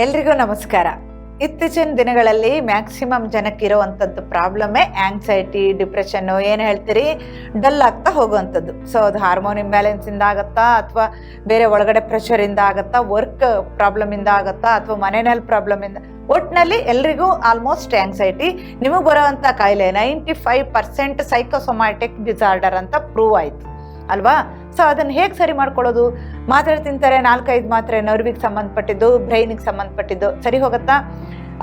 ಎಲ್ರಿಗೂ ನಮಸ್ಕಾರ. ಇತ್ತೀಚಿನ ದಿನಗಳಲ್ಲಿ ಮ್ಯಾಕ್ಸಿಮಮ್ ಜನಕ್ಕೆ ಇರೋವಂಥದ್ದು ಪ್ರಾಬ್ಲಮ್ಮೇ ಆಂಗ್ಸೈಟಿ ಡಿಪ್ರೆಷನ್ನು ಏನು ಹೇಳ್ತೀರಿ? ಡಲ್ ಆಗ್ತಾ ಹೋಗುವಂಥದ್ದು ಸೊ ಅದು ಹಾರ್ಮೋನ್ ಇಂಬ್ಯಾಲೆನ್ಸಿಂದ ಆಗುತ್ತಾ, ಅಥವಾ ಬೇರೆ ಒಳಗಡೆ ಪ್ರೆಷರಿಂದ ಆಗುತ್ತಾ ವರ್ಕ್ ಪ್ರಾಬ್ಲಮಿಂದ ಆಗುತ್ತಾ, ಅಥವಾ ಮನೆಯಲ್ಲಿ ಪ್ರಾಬ್ಲಮಿಂದ ಒಟ್ಟಿನಲ್ಲಿ ಎಲ್ರಿಗೂ ಆಲ್ಮೋಸ್ಟ್ ಆಂಗ್ಸೈಟಿ ನಿಮಗೆ ಬರೋವಂಥ ಕಾಯಿಲೆ ninety five percent psychosomatic disorder ಅಂತ ಪ್ರೂವ್ ಆಯಿತು. ಅಲ್ವಾ? ಸೊ ಅದನ್ನು ಹೇಗೆ ಸರಿ ಮಾಡ್ಕೊಳ್ಳೋದು? ಮಾತ್ರೆ ತಿಂತಾರೆ, ನಾಲ್ಕೈದು ಮಾತ್ರೆ ನರ್ವಿಗೆ ಸಂಬಂಧಪಟ್ಟಿದ್ದು ಬ್ರೈನಿಗೆ ಸಂಬಂಧಪಟ್ಟಿದ್ದು. ಸರಿ ಹೋಗುತ್ತಾ?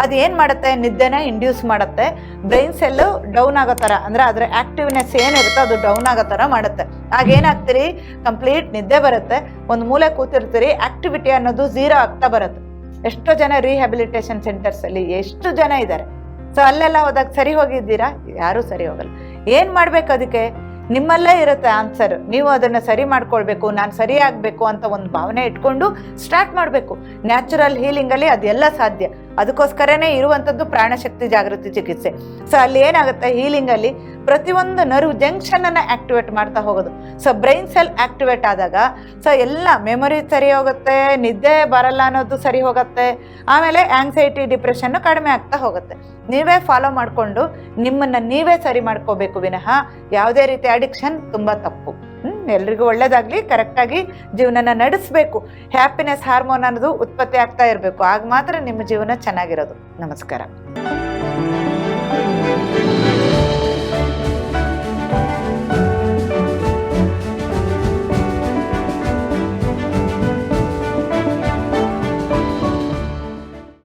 ಅದು ಏನು ಮಾಡುತ್ತೆ? ನಿದ್ದೆನ ಇಂಡ್ಯೂಸ್ ಮಾಡುತ್ತೆ. ಬ್ರೈನ್ ಸೆಲ್ಲು ಡೌನ್ ಆಗೋ ಥರ, ಅಂದರೆ ಅದರ ಆ್ಯಕ್ಟಿವ್ನೆಸ್ ಏನಿರುತ್ತೋ ಅದು ಡೌನ್ ಆಗೋ ಥರ ಮಾಡುತ್ತೆ. ಆಗ ಏನಾಗ್ತೀರಿ? ಕಂಪ್ಲೀಟ್ ನಿದ್ದೆ ಬರುತ್ತೆ. ಒಂದು ಮೂಲೆ ಕೂತಿರ್ತೀರಿ ಆ್ಯಕ್ಟಿವಿಟಿ ಅನ್ನೋದು ಝೀರೋ ಆಗ್ತಾ ಬರುತ್ತೆ. ಎಷ್ಟೋ ಜನ ರಿಹ್ಯಾಬಿಲಿಟೇಷನ್ ಸೆಂಟರ್ಸಲ್ಲಿ ಎಷ್ಟು ಜನ ಇದ್ದಾರೆ ಸೊ ಅಲ್ಲೆಲ್ಲ ಹೋದಾಗ ಸರಿ ಹೋಗಿದ್ದೀರಾ? ಯಾರೂ ಸರಿ ಹೋಗಲ್ಲ. ಏನು ಮಾಡಬೇಕು ಅದಕ್ಕೆ? ನಿಮ್ಮಲ್ಲೇ ಇರುತ್ತೆ ಆನ್ಸರ್ ನೀವು ಅದನ್ನು ಸರಿ ಮಾಡ್ಕೊಳ್ಬೇಕು, ನಾನು ಸರಿ ಅಂತ ಒಂದು ಭಾವನೆ ಇಟ್ಕೊಂಡು ಸ್ಟಾರ್ಟ್ ಮಾಡಬೇಕು. ನ್ಯಾಚುರಲ್ ಹೀಲಿಂಗಲ್ಲಿ ಅದೆಲ್ಲ ಸಾಧ್ಯ. ಅದಕ್ಕೋಸ್ಕರನೇ ಇರುವಂಥದ್ದು ಪ್ರಾಣಶಕ್ತಿ ಜಾಗೃತಿ ಚಿಕಿತ್ಸೆ. ಸೊ ಅಲ್ಲಿ ಏನಾಗುತ್ತೆ? ಹೀಲಿಂಗಲ್ಲಿ ಪ್ರತಿಯೊಂದು ನರ್ವ್ ಜಂಕ್ಷನನ್ನು ಆಕ್ಟಿವೇಟ್ ಮಾಡ್ತಾ ಹೋಗೋದು. ಸೊ ಬ್ರೈನ್ ಸೆಲ್ ಆಕ್ಟಿವೇಟ್ ಆದಾಗ ಸೊ ಎಲ್ಲ ಮೆಮೊರಿ ಸರಿ ಹೋಗುತ್ತೆ, ನಿದ್ದೆ ಬರಲ್ಲ ಅನ್ನೋದು ಸರಿ ಹೋಗುತ್ತೆ, ಆಮೇಲೆ ಆಂಗ್ಸೈಟಿ ಡಿಪ್ರೆಷನ್ನು ಕಡಿಮೆ ಆಗ್ತಾ ಹೋಗುತ್ತೆ. ನೀವೇ ಫಾಲೋ ಮಾಡಿಕೊಂಡು ನಿಮ್ಮನ್ನು ನೀವೇ ಸರಿ ಮಾಡ್ಕೋಬೇಕು ವಿನಃ ಯಾವುದೇ ರೀತಿ ಅಡಿಕ್ಷನ್ ತುಂಬ ತಪ್ಪು. ಎಲ್ರಿಗೂ ಒಳ್ಳೇದಾಗಲಿ, ಕರೆಕ್ಟಾಗಿ ಜೀವನನ ನಡೆಸಬೇಕು. ಹ್ಯಾಪಿನೆಸ್ ಹಾರ್ಮೋನ್ ಅನ್ನೋದು ಉತ್ಪತ್ತಿ ಆಗ್ತಾ ಇರಬೇಕು. ಆಗ ಮಾತ್ರ ನಿಮ್ಮ ಜೀವನ ಚೆನ್ನಾಗಿರೋದು. ನಮಸ್ಕಾರ.